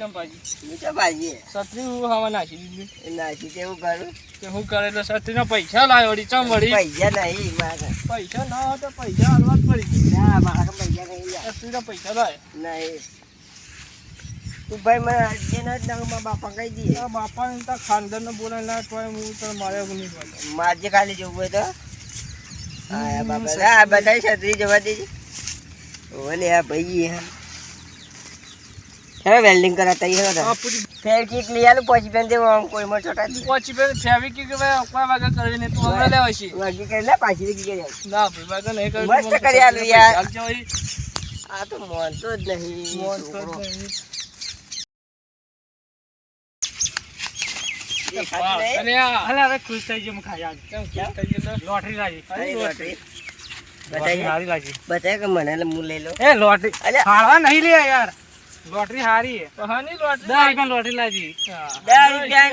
ચંપાજી? નીચે ભાજી હું હવા નાખી દીધી. નાખી કેવું કરું? કે હું કરે તો છત્રીના પૈસા લાવ્યો વળી ચમ વળી? પૈસા નહીં મારા. પૈસા ના હોય તો પૈસા હાલવા જ પડી ના મારા પૈસા નહીં યાર પૈસા લાય. નહીં. તું ભાઈ મને આજે જ ના મારા બાપા કહી દઈએ. આ બાપાને તો ખાનદાનને બોલાય ના તોય હું તો મારે નહીં ખાલી જવું હોય તો? હા બાપા બધા છત્રી જવા દેજે. ઓલે આ ભાઈ હા. હવે વેલ્ડિંગ કરાતા હે આ તો ફેર કીક લઈ આલો પછી પેન દેવો આમ કોઈ મોટો ટા પછી પહોંચી ફેવી કીક કે ભાઈ વાગા વાગે ને તું હમણાં લેવા છી. વાગી કરી લે પાછી કી ગયા ના ભાઈ વાગા નહીં કરવી મસ્ત કરી આલો યાર. આ તો મોનતો જ નહીં મોન તો નહીં. અરે આ. અલે હવે ખુશ થઈ ગયો ખાઈ આજ કેમ ખુશ થઈ ગયો લોટરી લાગી બતાવી હારી લાગી. બતાય કે મને લે હું લઈ લો એ લોટરી. અલ્યા. ફાળવા નહીં લે યાર. લોટરી હારી હે. તો હા નહીં દસ રૂપિયા લોટરી લાજી. દસ રૂપિયા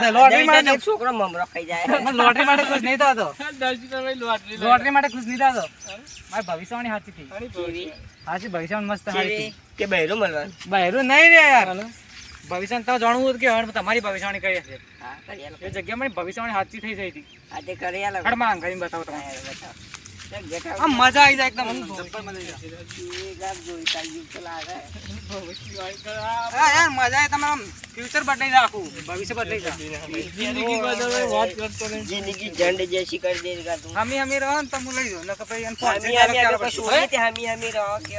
ને લોટરી માટે છોકરો મમરો ખાઈ જાય. લોટરી માટે ખુશ નહીં થતો. દસ રૂપિયા લોટરી લોટરી માટે ખુશ નહીં થતો. મારી ભવિષ્યવાણી સાચી થઈ સાચી. ભવિષ્યવાણી મસ્ત હારી કે બહેરું મળવાનું? બહેરું નહીં રે યાર. ભવિષ્ય તો જાણવું હતું કે તમારી ભવિષ્યવાણી કઈ હશે. કરી. એ જગ્યા મારી ભવિષ્યવાણી સાચી થઈ જઈ હતી. આજે કરી માં અંગાઈને બતાવો તમે. બતાવ. આમ મજા આવી જાય એકદમ યાર મજા આવે તમે આમ ફ્યુચર બદલાઈ જાય આખું ભવિષ્ય બદલાઈ જાય જિંદગી બદલે વાત કરતો નહીં. જિંદગી ઝંડ જેસી કરી દે કા તું. હમી હમી રહો ને તો હું લઈ જાઉં નકર પછી એને પહોંચી હમી હમી હમી હમી રહો કે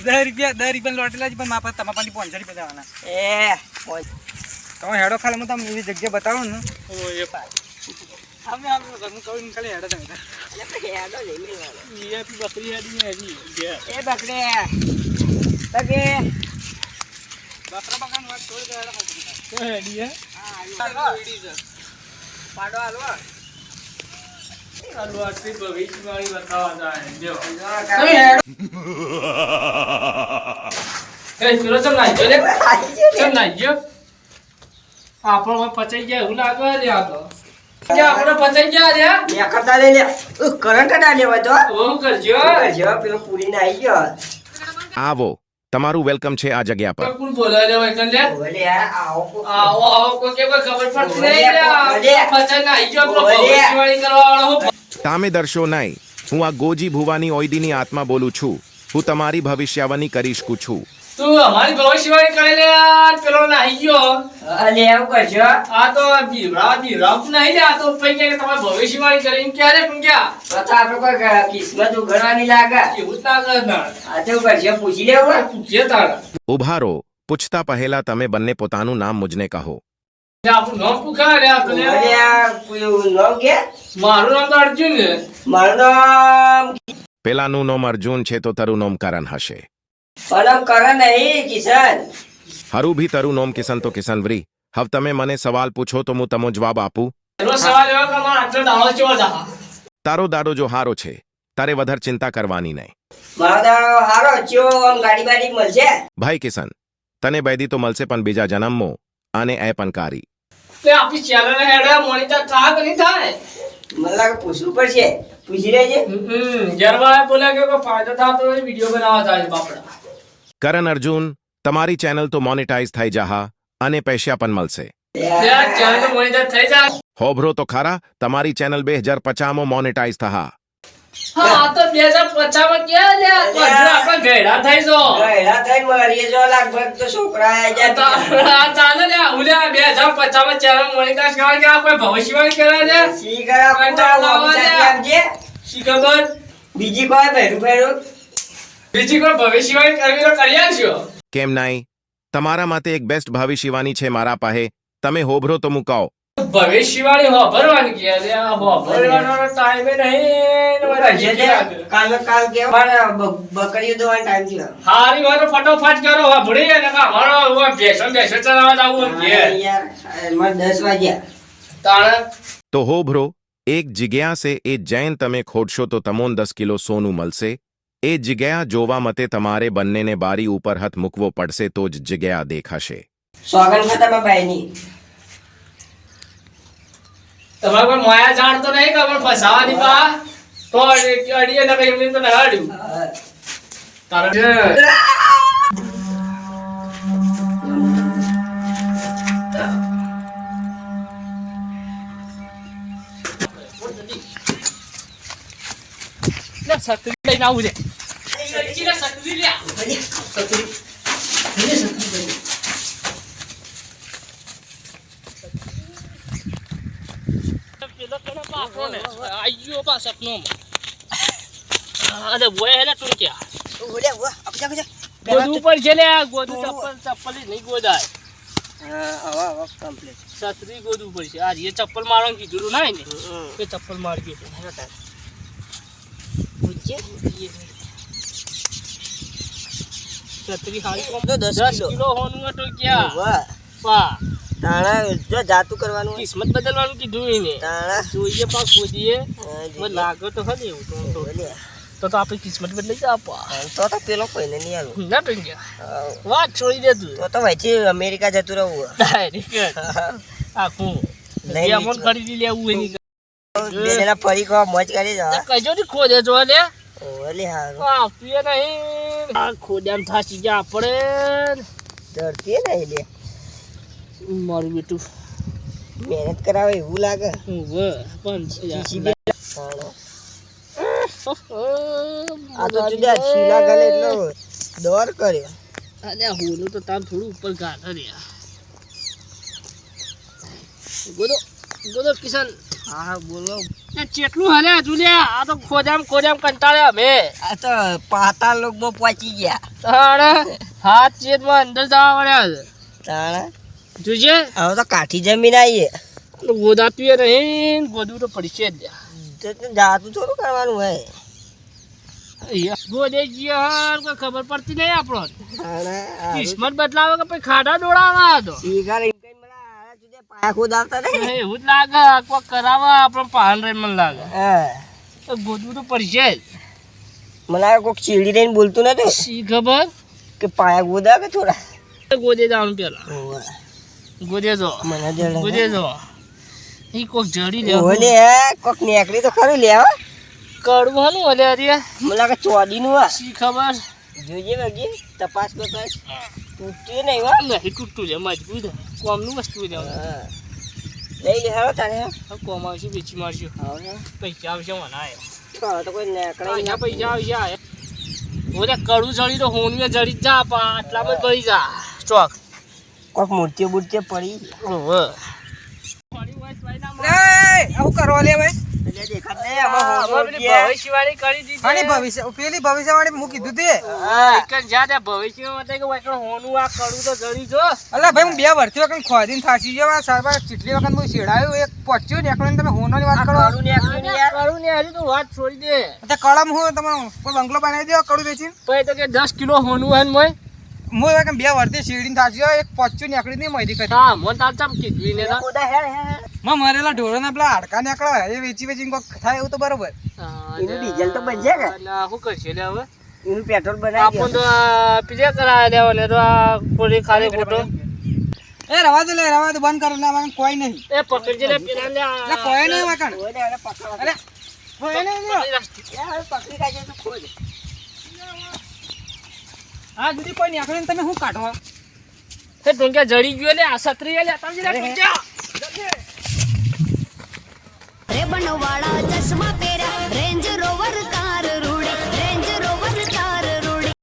દસ રૂપિયા દસ રૂપિયા લોટેલા જ પણ મારા પાસે તમારા પાસે પાંચસો રૂપિયા દેવાના એ. તમે હેડો ખાલી હું તમને એવી જગ્યા બતાવું ને. અમે આપણે ઘરનું કહું ખાલી હેડો તમે હેડો લઈ લેવાનો. ઈ બકરી હેડી ને એ બકરે બકે બકરા બકરાની વાત છોડી દો, હેડો ખાલી. તો હેડી હે? પાડો હાલો. આ લોટરી ભવિષ્યવાણી બતાવવા જાય. જો. જો, એ પેલો ચમ નાખ્યો લે? ચમ? આપણો પચાઈ ગયા એવું લાગે છે આ તો. આવી ગયો. આવો. તમારું વેલકમ છે આ જગ્યા પર. કોણ બોલાવે લે? ભાઈ કન લે? ઓલે આવો આવો આવો કોઈ કે ખબર પડતી નહીં ગયો તામે દર્શો નહીં. હું આ ગોજી ભુવાની ઓયદીની આત્મા બોલું છું. હું તમારી ભવિષ્યવાણી કરી શકું છું. તું અમારી ભવિષ્યવાણી કરી લે આ પેલો ગયો. અલે એવું કરજો. આ તો બીવડા બીવડાવતું નહીં લે આ તો પછી કે તમે ભવિષ્યવાણી કરીને ક્યારે પણ ક્યાં તો તો આપણે કોઈ કિસ્મત ઉઘડવાની લાગે. એવું જ ના ના આ તો કરજો, પૂછી લેવું. પૂછીએ તારા ઉભારો પૂછતા પહેલા તમે બંને પોતાનું નામ મુજને કહો. આપણું નામ પૂછા નામ કે? મારું નામ તો અર્જુન છે. મારું નામ પેલાનું નોમ અર્જુન છે તો તારું નામ કરણ હશે. પરમ નહીં, કિશન. હરું ભી તારું નોમ કિશન તો કિશનવરી હવે તમે મને સવાલ પૂછો તો હું તમો જવાબ આપું એનો સવાલ એવો કે અમારો આટલો દાડો ચેવો જા તારો દાડો જો હારો છે તારે વધારે ચિંતા કરવાની નહીં મારો દાડો હારો, ચેવો આમ ગાડી બાડી મળશે? ભાઈ કિશન તને બેદી તો મળશે પણ બીજા જન્મમાં અને એ પણ કારી તે આપણી ચેનલ હેડે મોનિટર થાય કે નહીં થાય મને લાગે પૂછવું પડશે. પૂછી લેજે. હમ જરવા બોલા કે ફાયદો થતો હોય વીડિયો બનાવવા થાય બાપડા કરણ અર્જુન તમારી ચેનલ તો મોનેટાઈઝ થઈ જાહા અને પૈસા પણ મળશે. હોભરો તો ખરા તમારી ચેનલ બે હજાર પચાસમાં મોનેટાઈઝ થહા. બીજી કોઈ ભેરું ભેરું બીજી કોઈ ભવિષ્યવાણી કરવી તો કરી આવજો કેમ નહીં તમારા માટે એક બેસ્ટ ભાવિ શિવાની છે મારા પાસે. તમે હોભરો તો મુકાઓ. ભવિષ્યવાણી હોભરવાની કે આ હોભરવાનો ટાઈમ નહીં બધા જે. કાલે કાલ કે મારે બકરીઓ દોવાનો ટાઈમ છે હારી હોય તો કરો હોભળી અને અમારો હવે ભેસો ભેસો ચલાવા જાવું હા, ઘેર યાર એમાં દસ વાગ્યા. તાણ તો હોભરો એક જગ્યા સે એ જૈન તમે ખોડશો તો તમોન દસ કિલો સોનું મળશે? એ જગ્યા જોવા મતે તમારે બંનેને બારી ઉપર હથ મૂકવો પડશે તો જ જગ્યા દેખાશે. સોગન ખાતામાં બાયની તમારે પણ માયા જાણતો નહીં કે પણ ફસાવાની પા તો અડીએ ને કઈ એમને તો નહાડ્યું કારણ કે સત્રી લઈને આવું છે. લે. ગયો પા સપનોમાં. અરે બોય હેલા ટૂંક્યા ઓલે ઉવા આપજા આપજા ગોદવું પડશે લે આ ગોદવું ચપ્પલ ચપ્પલ નહીં ગોદાય આવા આવા કમ્પ્લીટ છત્રી ગોદવું પડશે આ રીએ ચપ્પલ મારવાનું કીધું ના ચપ્પલ મારજો પૂછે છત્રી હારી તો દસ દસ કિલો. કિલો હોનું હતો ક્યાં? પા તાણા જો જાતું કરવાનું કિસ્મત બદલવાનું કીધું એને. તાણા. જોઈએ પા ખોદીએ. હા, મને જોઈએ. લાગે તો ખરી એવું તો તો. તો આપણે કિસ્મત બદલાઈ જા પા હા, તો તો પેલો કોઈને નહીં આલું. ના વાત છોડી દે તું. તો તો વચ્ચે અમેરિકા જતું રહું આખું. નહીં ખરીદી લેવું એની ફરી કહો મોજ કરી જવા કજો ની ખોજે જો લે ઓલે હા આપીએ પીએ નહીં. આ ખોદ્યામ થાસી જા પડે. ડરતી ને એટલે મારું બેટું. મહેનત કરાવે એવું લાગે. પણ. આ તો જુદા છીલા ગલે એટલો દોર કર્યો. અને હોનું તો તાર થોડું ઉપર ગાઢ રહ્યા ગોદો ગોદો કિશન. હા બોલો. હજુ આ તો ખોજામ ખોજામ કંટાળ્યા અમે. આ તો પાતાળ લોકમાં પહોંચી ગયા. તાણે? હાથ ચેતમાં અંદર જવા વળ્યા છે. જોજે. હવે તો કાઠી જમીન આવીએ. ગોદાતું નહીં ગોદવું તો પડશે જ. તો તો જાતું થોડું કરવાનું હોય. ગોદે ગયા કોઈ ખબર પડતી નહીં આપણો કિસ્મત બદલાવે કે પછી ખાડા દોડાવા તો શીખા લઈને કઈ મને આ જુદા પાયા ખોદાવતા નહીં. એવું જ લાગે કોઈ કરાવવા આપણે પાન રે મને લાગે. હા તો ગોદવું તો પડશે જ. મને આ કોઈક ચીડી રહીને બોલતું નતું શી ખબર? કે પાયા ગોદાવે થોડા. ગોદે જવાનું પેલા. ગોદે જો. મને ગોદે જો. ઈ કોક જડી લે. ઓલે કોક નેકડી તો ખરું લે હો. કડવું ને ઓલે અરે મને લાગે ચોડીનું નું શી ખબર? જોઈએ વગી તપાસ કરતા તૂટ્યું નહીં વા નહીં તૂટ્યું છે મજબૂત. કોમનું વસ્તુ હા. લઈ લે હાલો તારે. હવે કોમ આવશે વેચી હવે પૈસા આવશે મને આયા. તો કોઈ નેકડી પૈસા આવશે આયા. ઓલે કડું જડી તો હોનવે જડી જ પા આટલામાં જ ભરી જા. ચોક. કોક મૂર્તિ બૂર્તિઓ પડી. ઓવે. આવું કરવા લે ભાઈ એટલે દેખાત નહીં હા, આમાં હવે પેલી હોશો ભવિષ્યવાણી કરી દીધી ભવિષ્ય પેલી ભવિષ્યવાણી મૂકી કીધું તે. હા. જા ત્યાં ભવિષ્યમાં કે હોનું આ કડું તો જડી જો. અલા ભાઈ હું બે વર્ષથી વખત ખોદીને થાચી ગયો આ સાહેબ ચીટલી વખત હું છેડાયું એક પચ્યું ને એકલો તમે હોનોની વાત કરો. કડું ને યાર. કડું ને હજી તું વાત છોડી દે. તે કળમ હું તમે કોઈ બંગલો બનાવી દો કડું વેચીને? પછી તો કે દસ કિલો હોનું હે ને મોય. હું હવે બે વર્ષથી શેડીને ગયો એક પચ્યું નીકળી નહીં મહિદી કરી હા મને તાર ચાપ કીધું ને હેર હેડ માં મરેલા ઢોરોના પેલા હાડકા નીકળે એ વેચી વેચીને કોક થાય એવું તો બરોબર. હા, એનું ડીઝલ તો બનશે કે? ના, શું કરશે લે હવે? એનું પેટ્રોલ બનાવી આપણ તો પીજે કરાય લેવો લે તો આ પૂરી ખાલી ખોટો એ રવા દે લે રવા દે બંધ કરો લે વાંકણ કોઈ નહીં. એ પકડજે લે પેલા લે લે કોઈ નહીં વાકણ ઓલે ઓલે પકડવા અરે કોઈ નહીં યાર પકડી તો ખોદ આ જુદી કોઈ નીકળે ને તમે શું કાઢો? તે ઢોંગ્યા જડી ગયો લે આ સત્રી લે તમે લે બનવાળા ચશ્મા